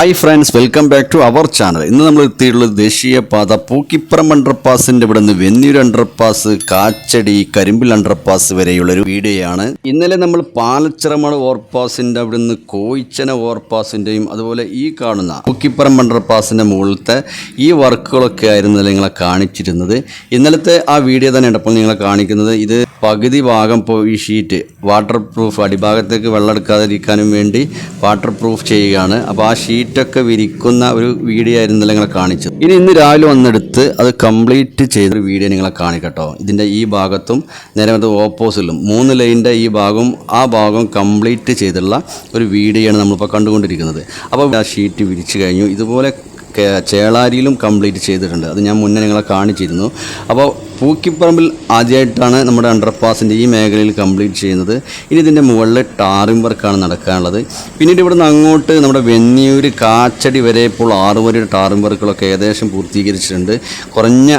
Hi friends welcome back to our channel ഇന്ന് നമ്മൾ എത്തിയിട്ടുള്ളത് ദേശീയപാത പൂക്കിപ്പുറം അണ്ടർപാസിന്റെ ഇവിടെ നിന്ന് വെന്നൂർ അണ്ടർപാസ് കാച്ചടി കരിമ്പിൽ അണ്ടർപാസ് വരെയുള്ള ഒരു വീഡിയോയാണ്. ഇന്നലെ നമ്മൾ പാലച്ചിറമണ ഓവർപാസിന്റെ അവിടെ നിന്ന് കോയിച്ചന ഓവർപാസിന്റെയും അതുപോലെ ഈ കാണുന്ന പൂക്കിപ്പുറം അണ്ടർപാസിന്റെ മുകളിലത്തെ ഈ വർക്കുകളൊക്കെ ആയിരുന്നു നിങ്ങളെ കാണിച്ചിരുന്നത്. ഇന്നലത്തെ ആ വീഡിയോ തന്നെ ഉണ്ടപ്പോൾ നിങ്ങളെ കാണിക്കുന്നത്. ഇത് പകുതി ഭാഗം ഇപ്പോൾ ഈ ഷീറ്റ് വാട്ടർ പ്രൂഫ് അടിഭാഗത്തേക്ക് വെള്ളം എടുക്കാതിരിക്കാനും വേണ്ടി വാട്ടർ പ്രൂഫ് ചെയ്യുകയാണ്. അപ്പോൾ ആ ഷീറ്റൊക്കെ വിരിക്കുന്ന ഒരു വീഡിയോ ആയിരുന്നു നിങ്ങളെ കാണിച്ചത്. ഇനി ഇന്ന് രാവിലെ വന്നെടുത്ത് അത് കംപ്ലീറ്റ് ചെയ്ത വീഡിയോ നിങ്ങളെ കാണിക്കട്ടോ. ഇതിന്റെ ഈ ഭാഗത്തും നേരെ അത് ഓപ്പോസിലും മൂന്ന് ലൈനിന്റെ ഈ ഭാഗവും ആ ഭാഗവും കംപ്ലീറ്റ് ചെയ്തുള്ള ഒരു വീഡിയോ ആണ് നമ്മളിപ്പോൾ കണ്ടുകൊണ്ടിരിക്കുന്നത്. അപ്പോൾ ആ ഷീറ്റ് വിരിച്ചു കഴിഞ്ഞു. ഇതുപോലെ ചേളാരിയിലും കംപ്ലീറ്റ് ചെയ്തിട്ടുണ്ട്. അത് ഞാൻ മുന്നേ നിങ്ങളെ കാണിച്ചിരുന്നു. അപ്പോൾ പൂക്കിപ്പറമ്പിൽ ആദ്യമായിട്ടാണ് നമ്മുടെ അണ്ടർപാസിന്റെ ഈ മേഖലയിൽ കംപ്ലീറ്റ് ചെയ്യുന്നത്. ഇനി ഇതിന്റെ മുകളിൽ ടാറിംഗ് വർക്കാണ് നടക്കാനുള്ളത്. പിന്നീട് ഇവിടുന്ന് അങ്ങോട്ട് നമ്മുടെ വെന്നിയൂർ കാച്ചടി വരെ ഇപ്പോൾ ആറ് വരെ ടാറിംഗ് വർക്കുകളൊക്കെ ഏകദേശം പൂർത്തീകരിച്ചിട്ടുണ്ട്. കുറഞ്ഞ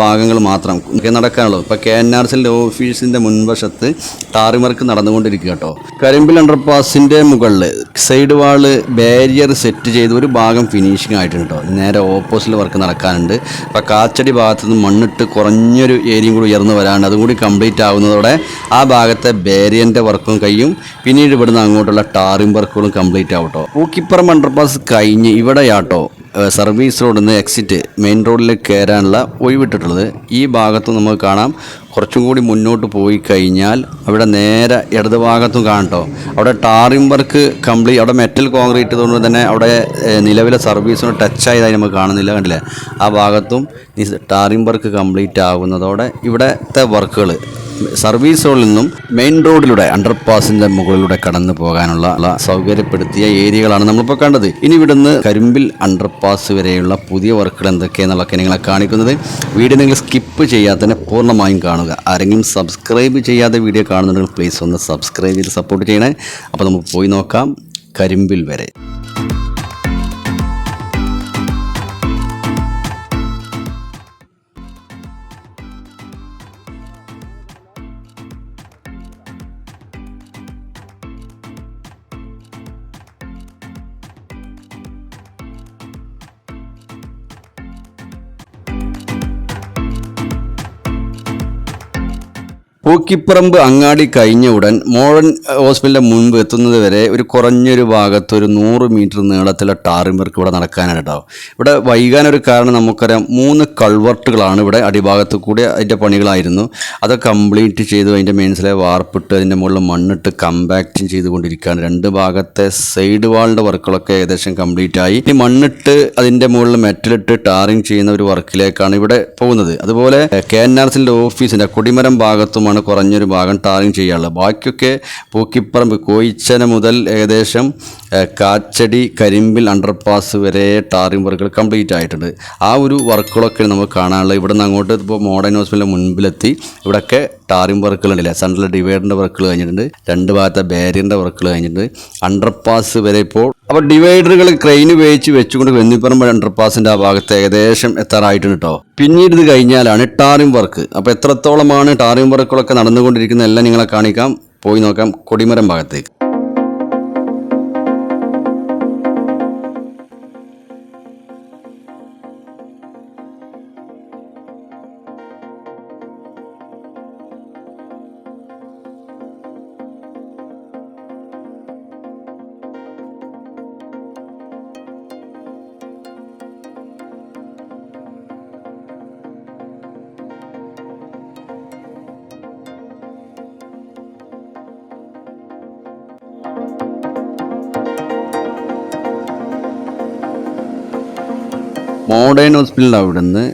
ഭാഗങ്ങൾ മാത്രം നടക്കാനുള്ളത്. ഇപ്പോൾ കെ എൻ ആർ സിന്റെ ഓഫീസിന്റെ മുൻവശത്ത് ടാറിംഗ് വർക്ക് നടന്നുകൊണ്ടിരിക്കുക കേട്ടോ. കരിമ്പിൽ അണ്ടർപാസിന്റെ മുകളിൽ സൈഡ് വാൾ ബാരിയർ സെറ്റ് ചെയ്ത് ഒരു ഭാഗം ഫിനിഷിംഗ് ആയിട്ടുണ്ട് കേട്ടോ. നേരെ ഓപ്പോസിറ്റ് വർക്ക് നടക്കാനുണ്ട്. അപ്പോൾ കാച്ചടി ഭാഗത്തുനിന്ന് മണ്ണിട്ട് മണ്ണിട്ട് കുറഞ്ഞൊരു ഏരിയയും കൂടി ഉയർന്നു വരാണ്ട് അതും കൂടി കംപ്ലീറ്റ് ആവുന്നതോടെ ആ ഭാഗത്തെ ബേരിയന്റെ വർക്കും കഴിയും. പിന്നീട് ഇവിടുന്ന് അങ്ങോട്ടുള്ള ടാറിംഗ് വർക്കുകളും കംപ്ലീറ്റ് ആവട്ടോ. പൂക്കിപ്പുറം അണ്ടർപാസ് കഴിഞ്ഞ് ഇവിടെയാട്ടോ സർവീസ് റോഡിൽ നിന്ന് എക്സിറ്റ് മെയിൻ റോഡിൽ കയറാനുള്ള ഒഴിവിട്ടിട്ടുള്ളത്. ഈ ഭാഗത്ത് നമുക്ക് കാണാം. കുറച്ചും കൂടി മുന്നോട്ട് പോയി കഴിഞ്ഞാൽ അവിടെ നേരെ ഇടതു ഭാഗത്തും കാണട്ടോ അവിടെ ടാറിംഗ് വർക്ക് കംപ്ലീറ്റ് അവിടെ മെറ്റൽ കോൺക്രീറ്റ് കൊണ്ട് തന്നെ അവിടെ നിലവിലെ സർവീസിന് ടച്ച് ആയതായി നമുക്ക് കാണുന്നില്ല കണ്ടില്ലേ? ആ ഭാഗത്തും ടാറിം വർക്ക് കംപ്ലീറ്റ് ആകുന്നതോടെ ഇവിടത്തെ വർക്കുകൾ സർവീസ് ഹോളിൽ നിന്നും മെയിൻ റോഡിലൂടെ അണ്ടർപാസിന്റെ മുകളിലൂടെ കടന്നു പോകാനുള്ള സൗകര്യപ്പെടുത്തിയ ഏരിയകളാണ് നമ്മളിപ്പോൾ കണ്ടത്. ഇനി ഇവിടുന്ന് കരിമ്പിൽ അണ്ടർപാസ് വരെയുള്ള പുതിയ വർക്കുകൾ എന്തൊക്കെയാണെന്നുള്ളതൊക്കെ നിങ്ങളെ കാണിക്കുന്നത്. വീഡിയോ നിങ്ങൾ സ്കിപ്പ് ചെയ്യാതെ തന്നെ പൂർണമായും കാണുക. ആരെങ്കിലും സബ്സ്ക്രൈബ് ചെയ്യാതെ വീഡിയോ കാണുന്നുണ്ടെങ്കിൽ പ്ലീസ് ഒന്ന് സബ്സ്ക്രൈബ് ചെയ്ത് സപ്പോർട്ട് ചെയ്യണേ. അപ്പോൾ നമുക്ക് പോയി നോക്കാം കരിമ്പിൽ വരെ. പൂക്കിപ്പറമ്പ് അങ്ങാടി കഴിഞ്ഞ ഉടൻ മോഴൻ ഹോസ്പിറ്റലിന്റെ മുൻപ് എത്തുന്നത് വരെ ഒരു കുറഞ്ഞൊരു ഭാഗത്ത് ഒരു നൂറ് മീറ്റർ നീളത്തിലെ ടാറിംഗ് വർക്ക് ഇവിടെ നടക്കാനാണ് ഇവിടെ വൈകാനൊരു കാരണം നമുക്കറിയാം മൂന്ന് കൾവർട്ടുകളാണ് ഇവിടെ അടിഭാഗത്ത് കൂടി അതിന്റെ പണികളായിരുന്നു. അത് കംപ്ലീറ്റ് ചെയ്തു അതിന്റെ മെയിൻസിലെ വാർപ്പിട്ട് അതിന്റെ മുകളിൽ മണ്ണിട്ട് കമ്പാക്റ്റും ചെയ്തുകൊണ്ടിരിക്കുകയാണ്. രണ്ട് ഭാഗത്തെ സൈഡ് വാളിന്റെ വർക്കുകളൊക്കെ ഏകദേശം കംപ്ലീറ്റ് ആയി. ഇനി മണ്ണിട്ട് അതിന്റെ മുകളിൽ മെറ്റലിട്ട് ടാറിങ് ചെയ്യുന്ന ഒരു വർക്കിലേക്കാണ് ഇവിടെ പോകുന്നത്. അതുപോലെ കെ എൻ ആർ സിന്റെ ഓഫീസിന്റെ കൊടിമരം ഭാഗത്തുമാണ് കുറഞ്ഞൊരു ഭാഗം ടാറിങ് ചെയ്യാനുള്ളത്. ബാക്കിയൊക്കെ പൂക്കിപ്പറമ്പ് കോയിച്ചന മുതൽ ഏകദേശം കാച്ചടി കരിമ്പിൽ അണ്ടർപാസ് വരെ ടാറിംഗ് വർക്കുകൾ കംപ്ലീറ്റ് ആയിട്ടുണ്ട്. ആ ഒരു വർക്കുകളൊക്കെ നമുക്ക് കാണാനുള്ളത് ഇവിടെ നിന്ന് അങ്ങോട്ട് ഇപ്പോൾ മോഡേൺ ഹോസ്പിറ്റലിന്റെ മുൻപിലെത്തി. ഇവിടെയൊക്കെ ടാറിംഗ് വർക്കുകൾ ഉണ്ടല്ലേ? സെൻട്രൽ ഡിവൈഡറിന്റെ വർക്കുകൾ കഴിഞ്ഞിട്ടുണ്ട്. രണ്ട് ഭാഗത്തെ ബാരിയറിന്റെ വർക്കുകൾ കഴിഞ്ഞിട്ടുണ്ട്. അണ്ടർപാസ് വരെ ഇപ്പോൾ അപ്പോൾ ഡിവൈഡറുകൾ ക്രെയിൻ ഉപയോഗിച്ച് വെച്ചുകൊണ്ട് വെന്നിപ്പറമ്പ് അണ്ടർപാസിന്റെ ആ ഭാഗത്ത് ഏകദേശം എത്താറായിട്ടുണ്ട് കേട്ടോ പിന്നീട് ഇത് കഴിഞ്ഞാലാണ് ടാറിംഗ് വർക്ക് അപ്പോൾ എത്രത്തോളമാണ് ടാറിംഗ് വർക്കുകളൊക്കെ നടന്നുകൊണ്ടിരിക്കുന്ന എല്ലാം നിങ്ങളെ കാണിക്കാം. പോയി നോക്കാം കൊടിമരം ഭാഗത്തേക്ക്. മോഡേൺ ഹോസ്പിറ്റലിന്റെ അവിടുന്ന്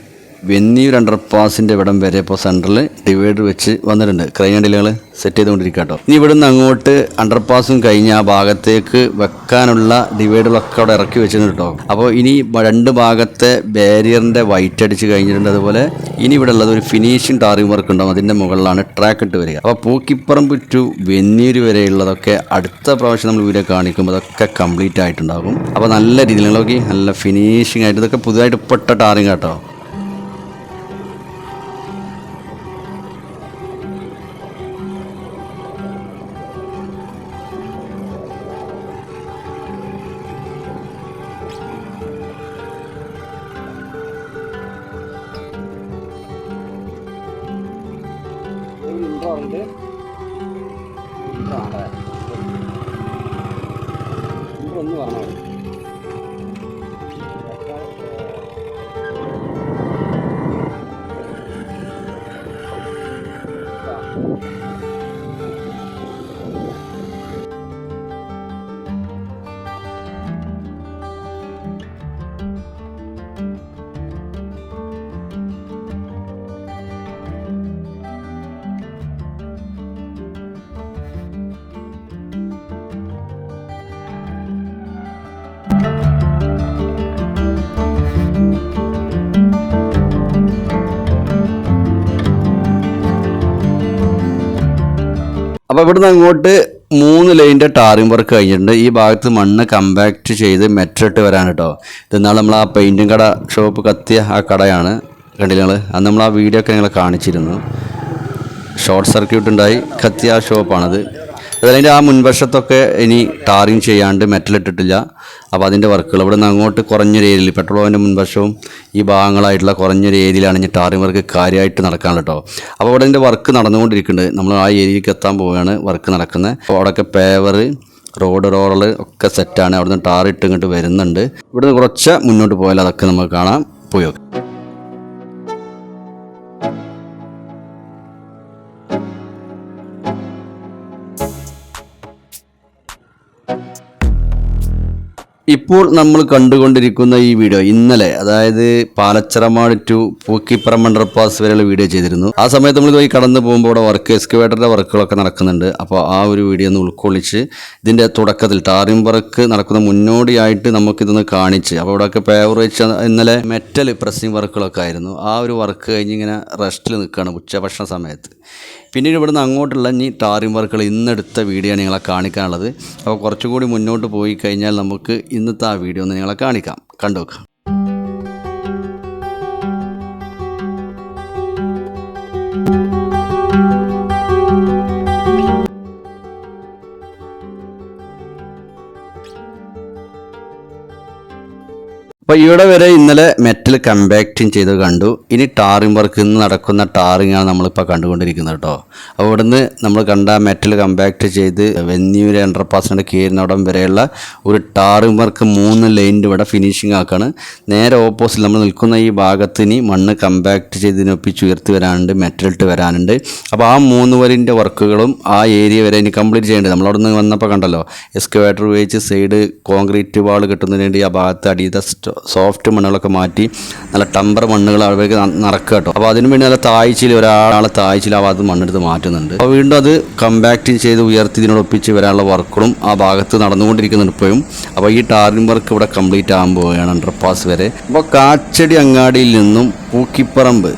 വെന്നിയൂർ അണ്ടർപാസിന്റെ ഇവിടം വരെ ഇപ്പോൾ സെന്ററിൽ ഡിവൈഡർ വെച്ച് വന്നിട്ടുണ്ട്. ക്രൈൻ ഡിലുകൾ സെറ്റ് ചെയ്തുകൊണ്ടിരിക്കുക കേട്ടോ. ഇനി ഇവിടുന്ന് അങ്ങോട്ട് അണ്ടർപാസും കഴിഞ്ഞ് ആ ഭാഗത്തേക്ക് വെക്കാനുള്ള ഡിവൈഡറുകളൊക്കെ അവിടെ ഇറക്കി വെച്ചിട്ടുണ്ട് കേട്ടോ. അപ്പോൾ ഇനി രണ്ട് ഭാഗത്തെ ബാരിയറിന്റെ വൈറ്റ് അടിച്ച് കഴിഞ്ഞിട്ടുണ്ട്. അതുപോലെ ഇനി ഇവിടെ ഉള്ളത് ഒരു ഫിനിഷിംഗ് ടാറിംഗ് വർക്ക് ഉണ്ടാവും. അതിന്റെ മുകളിലാണ് ട്രാക്ക് ഇട്ട് വരിക. അപ്പോൾ പൂക്കിപ്പറമ്പ് ടു വെന്നീര് വരെയുള്ളതൊക്കെ അടുത്ത പ്രാവശ്യം നമ്മൾ വീഡിയോ കാണിക്കുമ്പോൾ അതൊക്കെ കംപ്ലീറ്റ് ആയിട്ടുണ്ടാകും. അപ്പോൾ നല്ല രീതിയിൽ നോക്കി നല്ല ഫിനിഷിംഗ് ആയിട്ട് ഇതൊക്കെ പുതുതായിട്ട് ഇപ്പോഴത്തെ ടാറിംഗ് കേട്ടോ. അപ്പോൾ ഇവിടുന്ന് അങ്ങോട്ട് മൂന്ന് ലൈന്റെ ടാറിംഗ് വർക്ക് കഴിഞ്ഞിട്ടുണ്ട്. ഈ ഭാഗത്ത് മണ്ണ് കമ്പാക്ട് ചെയ്ത് മെറ്റിട്ട് വരാൻ കേട്ടോ ഇതെന്നാൾ നമ്മൾ ആ പെയിന്റിങ് കട ഷോപ്പ് കത്തിയ ആ കടയാണ്. കണ്ടില്ല നിങ്ങൾ അന്ന് നമ്മൾ ആ വീഡിയോ ഒക്കെ നിങ്ങളെ കാണിച്ചിരുന്നു. ഷോർട്ട് സർക്യൂട്ട് ഉണ്ടായി കത്തിയ ഷോപ്പാണത് അതിന്റെ ആ മുൻവശത്തൊക്കെ ഇനി ടാറിങ് ചെയ്യാണ്ട് മെറ്റലിട്ടിട്ടില്ല അപ്പോൾ അതിന്റെ വർക്കുകൾ. ഇവിടെ നിന്ന് അങ്ങോട്ട് കുറഞ്ഞൊരു ഏരിയയിൽ പെട്രോൾ പമ്പിന്റെ മുൻവശവും ഈ ഭാഗങ്ങളായിട്ടുള്ള കുറഞ്ഞൊരു ഏരിയയിലാണ് ഇനി ടാറിംഗ് വർക്ക് കാര്യമായിട്ട് നടക്കാൻ കേട്ടോ. അപ്പോൾ അവിടെ ഇതിന്റെ വർക്ക് നടന്നുകൊണ്ടിരിക്കുന്നുണ്ട്. നമ്മൾ ആ ഏരിയയ്ക്ക് എത്താൻ പോവുകയാണ് വർക്ക് നടക്കുന്നത്. അപ്പോൾ അവിടെയൊക്കെ പേവർ റോഡ് റോൾ ഒക്കെ സെറ്റാണ് അവിടുന്ന് ടാർ ഇങ്ങോട്ട് വരുന്നുണ്ട്. ഇവിടുന്ന് കുറച്ച് മുന്നോട്ട് പോയാൽ അതൊക്കെ നമുക്ക് കാണാം പോയി. ഇപ്പോൾ നമ്മൾ കണ്ടുകൊണ്ടിരിക്കുന്ന ഈ വീഡിയോ ഇന്നലെ അതായത് പാലച്ചറമാട് ടു പൂക്കിപ്പറം അണ്ടർപാസ് വരെയുള്ള വീഡിയോ ചെയ്തിരുന്നു. ആ സമയത്ത് നമ്മൾ പോയി കടന്നു പോകുമ്പോൾ അവിടെ വർക്ക് എക്സ്കവേറ്ററിന്റെ വർക്കുകളൊക്കെ നടക്കുന്നുണ്ട്. അപ്പോൾ ആ ഒരു വീഡിയോ ഒന്ന് ഉൾക്കൊള്ളിച്ച് ഇതിന്റെ തുടക്കത്തിൽ ടാറിംഗ് വർക്ക് നടക്കുന്ന മുന്നോടിയായിട്ട് നമുക്കിതൊന്ന് കാണിച്ച്. അപ്പോൾ ഇവിടെയൊക്കെ പേവർ വെച്ച ഇന്നലെ മെറ്റൽ പ്രസ്സിംഗ് വർക്കുകളൊക്കെ ആയിരുന്നു. ആ ഒരു വർക്ക് കഴിഞ്ഞിങ്ങനെ റെസ്റ്റിൽ നിൽക്കുകയാണ് ഉച്ചഭക്ഷണ സമയത്ത്. പിന്നീട് ഇവിടുന്ന് അങ്ങോട്ടുള്ള ഇനി ടാറിംഗ് വർക്കുകൾ ഇന്നെടുത്ത വീഡിയോ നിങ്ങളെ കാണിക്കാനുള്ളത്. അപ്പോൾ കുറച്ചുകൂടി മുന്നോട്ട് പോയി കഴിഞ്ഞാൽ നമുക്ക് ഇന്നത്തെ ആ വീഡിയോ ഒന്ന് നിങ്ങളെ കാണിക്കാം. കണ്ടു നോക്കാം അപ്പോൾ ഇവിടെ വരെ ഇന്നലെ മെറ്റൽ കമ്പാക്റ്റിങ് ചെയ്ത് കണ്ടു. ഇനി ടാറിംഗ് വർക്ക് ഇന്ന് നടക്കുന്ന ടാറിംഗ് ആണ് നമ്മളിപ്പോൾ കണ്ടുകൊണ്ടിരിക്കുന്നത് കേട്ടോ. അപ്പോൾ ഇവിടുന്ന് നമ്മൾ കണ്ട മെറ്റൽ കമ്പാക്റ്റ് ചെയ്ത് വെന്യൂര് അണ്ടർപാസിന്റെ കീഴിനോടം വരെയുള്ള ഒരു ടാറിംഗ് വർക്ക് മൂന്ന് ലൈനിന്റെ ഇവിടെ ഫിനിഷിംഗ് ആക്കാണ്. നേരെ ഓപ്പോസിറ്റ് നമ്മൾ നിൽക്കുന്ന ഈ ഭാഗത്തിന് മണ്ണ് കമ്പാക്റ്റ് ചെയ്തതിനൊപ്പിച്ച് ഉയർത്തി വരാനുണ്ട് മെറ്റൽ ഇട്ട് വരാനുണ്ട്. അപ്പോൾ ആ മൂന്ന് വരിന്റെ വർക്കുകളും ആ ഏരിയ വരെ ഇനി കംപ്ലീറ്റ് ചെയ്യേണ്ടത്. നമ്മളവിടെ നിന്ന് വന്നപ്പോൾ കണ്ടല്ലോ എക്സ്കവേറ്റർ ഉപയോഗിച്ച് സൈഡ് കോൺക്രീറ്റ് വാൾ കിട്ടുന്നതിന് വേണ്ടി ആ ഭാഗത്ത് അടിയത്തെ സോഫ്റ്റ് മണ്ണുകളൊക്കെ മാറ്റി നല്ല ടമ്പർ മണ്ണുകൾ അവിടേക്ക് നിറക്കുക കേട്ടോ. അപ്പോൾ അതിനു വേണ്ടി നല്ല താഴ്ചയിൽ ഒരാളെ താഴ്ചയിൽ ആ ഭാഗത്ത് മണ്ണെടുത്ത് മാറ്റുന്നുണ്ട്. അപ്പോൾ വീണ്ടും അത് കമ്പാക്റ്റ് ചെയ്ത് ഉയർത്തി ഇതിനോടൊപ്പിച്ച് വരാനുള്ള വർക്കുകളും ആ ഭാഗത്ത് നടന്നുകൊണ്ടിരിക്കുന്നുണ്ട് ഇപ്പോഴും. അപ്പോൾ ഈ ടാറിംഗ് വർക്ക് ഇവിടെ കംപ്ലീറ്റ് ആകാൻ പോവുകയാണ് അണ്ടർപാസ് വരെ. അപ്പോൾ കാച്ചടി അങ്ങാടിയിൽ നിന്നും പൂക്കിപ്പറമ്പ്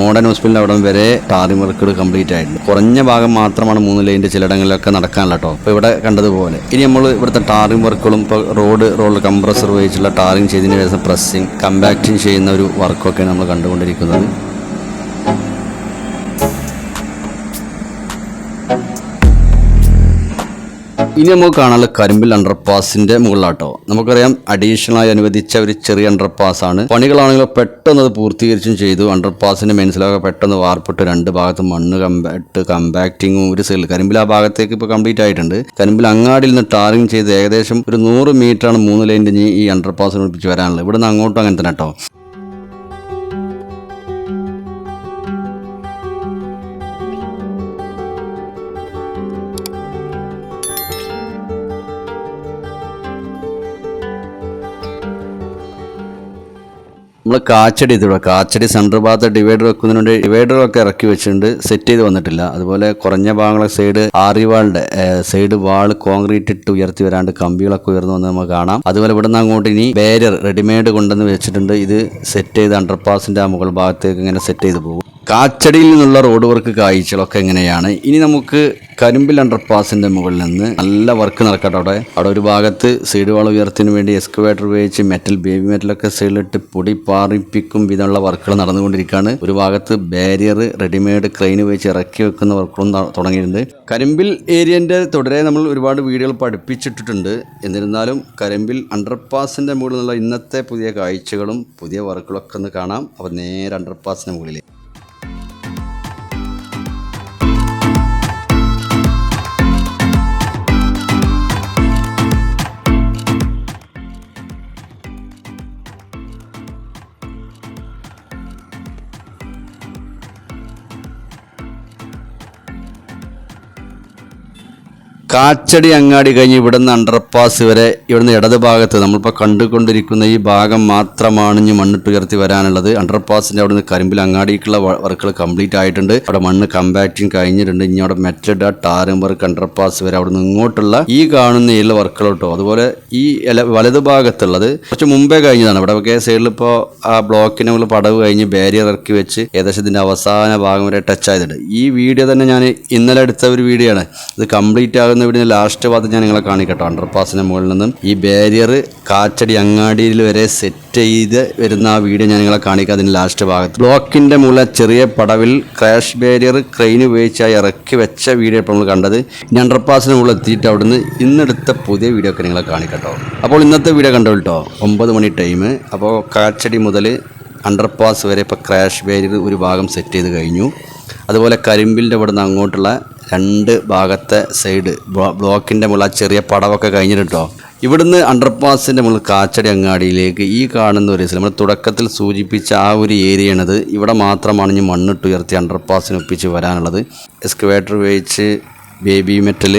മോഡേൺ ഹോസ്പിറ്റലിന്റെ അവിടെ വരെ ടാറിംഗ് വർക്കുകൾ കംപ്ലീറ്റ് ആയിട്ടുണ്ട്. കുറഞ്ഞ ഭാഗം മാത്രമാണ് മൂന്ന് ലൈന്റെ ചിലയിടങ്ങളിലൊക്കെ നടക്കാനുള്ള കേട്ടോ. അപ്പോൾ ഇവിടെ കണ്ടതുപോലെ ഇനി നമ്മൾ ഇവിടുത്തെ ടാറിംഗ് വർക്കുകളും ഇപ്പോൾ റോഡ് റോഡ് കംപ്രസർ ഉപയോഗിച്ചുള്ള ടാറിംഗ് ചെയ്തതിന് ശേഷം പ്രസ്സിങ് കമ്പാക്റ്റിങ് ചെയ്യുന്ന ഒരു വർക്കൊക്കെയാണ് നമ്മൾ കണ്ടുകൊണ്ടിരിക്കുന്നത്. ഇനി നമുക്ക് കാണാനുള്ള കരിമ്പിൽ അണ്ടർപാസിന്റെ മുകളിലാട്ടോ. നമുക്കറിയാം അഡീഷണലായി അനുവദിച്ച ഒരു ചെറിയ അണ്ടർപാസ് ആണ്. പണികളാണെങ്കിലും പെട്ടെന്ന് അത് പൂർത്തീകരിച്ചും ചെയ്തു. അണ്ടർപാസിന്റെ മെൻസിലൊക്കെ പെട്ടെന്ന് വാർപ്പിട്ട് രണ്ട് ഭാഗത്ത് മണ്ണ് കമ്പാക്ട് കമ്പാക്ടിങ്ങും ഒരു സെൽ കരിമ്പിൽ ആ ഭാഗത്തേക്ക് ഇപ്പോൾ കംപ്ലീറ്റ് ആയിട്ടുണ്ട്. കരിമ്പിൽ അങ്ങാടിയിൽ നിന്ന് ടാറിങ് ചെയ്ത് ഏകദേശം ഒരു നൂറ് മീറ്ററാണ് മൂന്ന് ലൈന്റെ ഈ ഈ പാസ് ഒഴിപ്പിച്ച് വരാനുള്ളത്. ഇവിടെ നിന്ന് അങ്ങോട്ടും അങ്ങനെ തന്നെ കേട്ടോ നമ്മൾ കാച്ചടി ഇതിവിടെ കാച്ചടി സെൻട്രൽ ഭാഗത്ത് ഡിവൈഡർ വെക്കുന്നതിനുണ്ട് ഡിവൈഡറൊക്കെ ഇറക്കി വെച്ചിട്ടുണ്ട്. സെറ്റ് ചെയ്ത് വന്നിട്ടില്ല. അതുപോലെ കുറഞ്ഞ ഭാഗങ്ങളെ സൈഡ് ആറി വാളിന്റെ സൈഡ് വാൾ കോൺക്രീറ്റ് ഇട്ട് ഉയർത്തി വരാണ്ട് കമ്പികളൊക്കെ ഉയർന്നു വന്ന് നമുക്ക് കാണാം. അതുപോലെ ഇവിടെ നിന്ന് അങ്ങോട്ട് ഇനി ബാരിയർ റെഡിമെയ്ഡ് കൊണ്ടുവന്ന് വെച്ചിട്ടുണ്ട്. ഇത് സെറ്റ് ചെയ്ത് അണ്ടർപാസിന്റെ ആ മുകൾ ഭാഗത്തേക്ക് ഇങ്ങനെ സെറ്റ് ചെയ്ത് പോകും. കാച്ചടിയിൽ നിന്നുള്ള റോഡ് വർക്ക് കാഴ്ചകളൊക്കെ എങ്ങനെയാണ്? ഇനി നമുക്ക് കരിമ്പിൽ അണ്ടർപാസിന്റെ മുകളിൽ നിന്ന് നല്ല വർക്ക് നടക്കട്ടെ അവിടെ. അവിടെ ഒരു ഭാഗത്ത് സൈഡ് വാൾ ഉയർത്തിന് വേണ്ടി എക്സ്കവേറ്റർ ഉപയോഗിച്ച് മെറ്റൽ ബേബി മെറ്റലൊക്കെ സൈഡിലിട്ട് പൊടി പാറിപ്പിക്കും വിധമുള്ള വർക്കുകൾ നടന്നുകൊണ്ടിരിക്കുകയാണ്. ഒരു ഭാഗത്ത് ബാരിയർ റെഡിമെയ്ഡ് ക്രെയിൻ ഉപയോഗിച്ച് ഇറക്കി വെക്കുന്ന വർക്കുകളും തുടങ്ങിയിട്ടുണ്ട്. കരിമ്പിൽ ഏരിയന്റെ തുടരെ നമ്മൾ ഒരുപാട് വീഡിയോകൾ പഠിപ്പിച്ചിട്ടിട്ടുണ്ട്. എന്നിരുന്നാലും കരിമ്പിൽ അണ്ടർപാസിന്റെ മുകളിൽ നിന്നുള്ള ഇന്നത്തെ പുതിയ കാഴ്ചകളും പുതിയ വർക്കുകളൊക്കെ ഒന്ന് കാണാം. അപ്പോൾ നേരെ അണ്ടർപാസിന്റെ മുകളിൽ കാച്ചടി അങ്ങാടി കഴിഞ്ഞ് ഇവിടുന്ന് അണ്ടർപാസ് വരെ ഇവിടുന്ന് ഇടത് ഭാഗത്ത് നമ്മളിപ്പോൾ കണ്ടുകൊണ്ടിരിക്കുന്ന ഈ ഭാഗം മാത്രമാണ് ഇനി മണ്ണിട്ടുയർത്തി വരാനുള്ളത്. അണ്ടർപാസിന്റെ അവിടുന്ന് കരിമ്പിൽ അങ്ങാടിക്കുള്ള വർക്കുകൾ കംപ്ലീറ്റ് ആയിട്ടുണ്ട്. അവിടെ മണ്ണ് കമ്പാക്റ്റിങ് കഴിഞ്ഞിട്ടുണ്ട്. ഇനി അവിടെ മെറ്റഡ് ടാറും വർക്ക് അണ്ടർപാസ് വരെ അവിടുന്ന് ഇങ്ങോട്ടുള്ള ഈ കാണുന്ന ഈ വർക്കുകളോട്ടോ. അതുപോലെ ഈ വലത് ഭാഗത്തുള്ളത് കുറച്ച് മുമ്പേ കഴിഞ്ഞതാണ്. ഇവിടെ ഒക്കെ സൈഡിൽ ഇപ്പോൾ ആ ബ്ലോക്കിന് മുകളിൽ പടവ് കഴിഞ്ഞ് ബാരിയർ ഇറക്കി വെച്ച് ഏകദേശം ഇതിന്റെ അവസാന ഭാഗം വരെ ടച്ച് ആയതുണ്ട്. ഈ വീഡിയോ തന്നെ ഞാൻ ഇന്നലെ എടുത്ത ഒരു വീഡിയോ ആണ്. ഇത് കംപ്ലീറ്റ് ആകുന്ന വീഡിയോ ലാസ്റ്റ് ഭാഗത്ത് ഞാൻ നിങ്ങളെ കാണിക്കട്ടോ അണ്ടർപാസിന് മുകളിൽ നിന്നും ഈ ബാരിയർ കാച്ചടി അങ്ങാടിയിൽ വരെ സെറ്റ് ചെയ്ത് വരുന്ന ആ വീഡിയോ ഞാൻ നിങ്ങളെ കാണിക്കുക അതിന് ലാസ്റ്റ് ഭാഗത്ത്. ബ്ലോക്കിന്റെ മുകളിൽ ചെറിയ പടവിൽ ക്രാഷ് ബാരിയർ ക്രെയിൻ ഉപയോഗിച്ചായി ഇറക്കി വെച്ച വീഡിയോ ഇപ്പോൾ നമ്മൾ കണ്ടത്. ഇനി അണ്ടർപാസിന് മുകളിൽ എത്തിയിട്ട് അവിടുന്ന് ഇന്നെടുത്ത പുതിയ വീഡിയോ ഒക്കെ നിങ്ങളെ കാണിക്കട്ടോ അപ്പോൾ ഇന്നത്തെ വീഡിയോ കണ്ടോ കേട്ടോ? ഒമ്പത് മണി ടൈം അപ്പോൾ കാച്ചടി മുതൽ അണ്ടർപാസ് വരെ ഇപ്പോൾ ക്രാഷ് ബാരിയർ ഒരു ഭാഗം സെറ്റ് ചെയ്ത് കഴിഞ്ഞു. അതുപോലെ കരിമ്പിലിന്റെ ഇവിടെ നിന്ന് അങ്ങോട്ടുള്ള രണ്ട് ഭാഗത്തെ സൈഡ് ബ്ലോക്കിന്റെ മുകളിൽ ആ ചെറിയ പടവൊക്കെ കഴിഞ്ഞിട്ട് ഇവിടുന്ന് അണ്ടർപാസിന്റെ മുകളിൽ കാച്ചടി അങ്ങാടിയിലേക്ക് ഈ കാണുന്ന ഒരു നമ്മൾ തുടക്കത്തിൽ സൂചിപ്പിച്ച ആ ഒരു ഏരിയയാണിത്. ഇവിടെ മാത്രമാണ് ഇനി മണ്ണിട്ടുയർത്തി അണ്ടർപാസിന് ഒപ്പിച്ച് വരാനുള്ളത്. എക്സ്കവേറ്റർ ഉപയോഗിച്ച് ബേബി മെറ്റൽ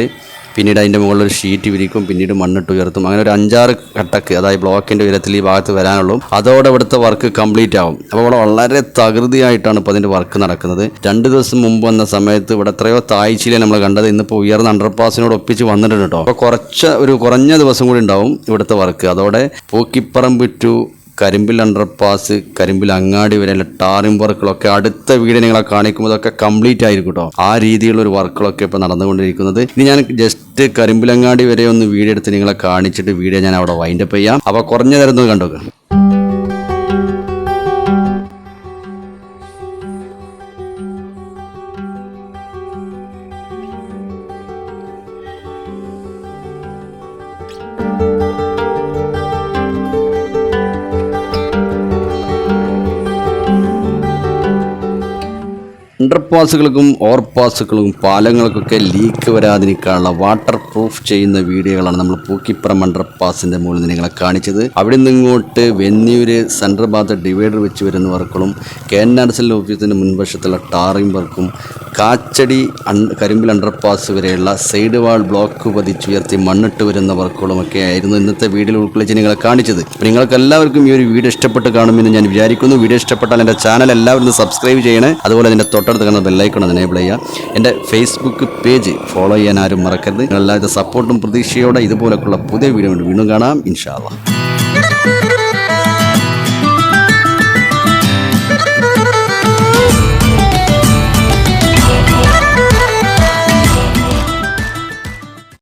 പിന്നീട് അതിന്റെ മുകളിൽ ഒരു ഷീറ്റ് വിരിക്കും പിന്നീട് മണ്ണിട്ട് ഉയർത്തും. അങ്ങനെ ഒരു അഞ്ചാറ് കട്ടക്ക് അതായത് ബ്ലോക്കിന്റെ ഉയരത്തിൽ ഈ ഭാഗത്ത് വരാനുള്ളൂ. അതോടെ ഇവിടുത്തെ വർക്ക് കംപ്ലീറ്റ് ആകും അപ്പോൾ ഇവിടെ വളരെ തകൃതിയായിട്ടാണ് ഇപ്പോൾ അതിന്റെ വർക്ക് നടക്കുന്നത്. രണ്ട് ദിവസം മുമ്പ് വന്ന സമയത്ത് ഇവിടെ എത്രയോ താഴ്ചയിലെ നമ്മൾ കണ്ടത് ഇന്നിപ്പോൾ ഉയർന്ന അണ്ടർപാസിനോട് ഒപ്പിച്ച് വന്നിട്ടുണ്ട് കേട്ടോ. അപ്പോൾ കുറച്ച് ഒരു കുറഞ്ഞ ദിവസം കൂടി ഉണ്ടാവും ഇവിടുത്തെ വർക്ക്. അതോടെ പൂക്കിപ്പറമ്പ് ടു കരിമ്പിൽ അണ്ടർപാസ് കരിമ്പിൽ അങ്ങാടി വരെ ടാറിംഗ് വർക്കുകളൊക്കെ അടുത്ത വീട് നിങ്ങളെ കാണിക്കുമ്പോൾ അതൊക്കെ കംപ്ലീറ്റ് ആയിരിക്കും കേട്ടോ. ആ രീതിയിലുള്ള ഒരു വർക്കുകളൊക്കെ ഇപ്പോൾ നടന്നുകൊണ്ടിരിക്കുന്നത്. ഇനി ഞാൻ ജസ്റ്റ് കരിമ്പിലങ്ങാടി വരെ ഒന്ന് വീഡിയോ എടുത്ത് നിങ്ങളെ കാണിച്ചിട്ട് വീഡിയോ ഞാൻ അവിടെ വൈൻഡപ്പ് ചെയ്യാം. അപ്പോൾ കുറഞ്ഞ നേരം ഒന്ന് പാസുകൾക്കും അണ്ടർപാസുകൾക്കും ഓവർപാസുകൾക്കും പാലങ്ങൾക്കൊക്കെ ലീക്ക് വരാതിരിക്കാനുള്ള വാട്ടർ പ്രൂഫ് ചെയ്യുന്ന വീഡിയോകളാണ് നമ്മൾ പൂക്കിപ്പുറം അണ്ടർപാസിന്റെ മുകളിൽ നിങ്ങളെ കാണിച്ചത്. അവിടെ നിന്ന് ഇങ്ങോട്ട് വെന്നിയൂര് സെൻട്രൽ ഭാഗത്ത് ഡിവൈഡർ വെച്ച് വരുന്ന വർക്കുകളും കെ എൻ ആർ എസ് ഓഫീസിന്റെ മുൻവശത്തുള്ള ടാറിംഗ് വർക്കും കാച്ചടി കരിമ്പിൽ കരിമ്പിൽ അണ്ടർപാസ് വരെയുള്ള സൈഡ് വാൾ ബ്ലോക്ക് പതിച്ചുയർത്തി മണ്ണിട്ട് വരുന്ന വർക്കുകളും ഒക്കെ ആയിരുന്നു ഇന്നത്തെ വീഡിയോയിൽ ഉൾക്കൊള്ളിച്ച് നിങ്ങളെ കാണിച്ചത്. നിങ്ങൾക്ക് എല്ലാവർക്കും ഈ ഒരു വീഡിയോ ഇഷ്ടപ്പെട്ട് കാണുമെന്ന് ഞാൻ വിചാരിക്കുന്നു. വീഡിയോ ഇഷ്ടപ്പെട്ടാൽ എന്റെ ചാനൽ എല്ലാവരും സബ്സ്ക്രൈബ് ചെയ്യണേ. അതുപോലെ അതിന്റെ തൊട്ടടുത്ത് കാണുന്ന ബെല്ലൈക്കൺ ഒന്ന് എനേബിൾ ചെയ്യുക. എന്റെ ഫേസ്ബുക്ക് പേജ് ഫോളോ ചെയ്യാൻ ആരും മറക്കരുത്. നിങ്ങൾ എല്ലാവരുടെ സപ്പോർട്ടും പ്രതീക്ഷയോടെ ഇതുപോലൊക്കെയുള്ള പുതിയ വീഡിയോ വീണ്ടും കാണാം. ഇൻഷാല്ല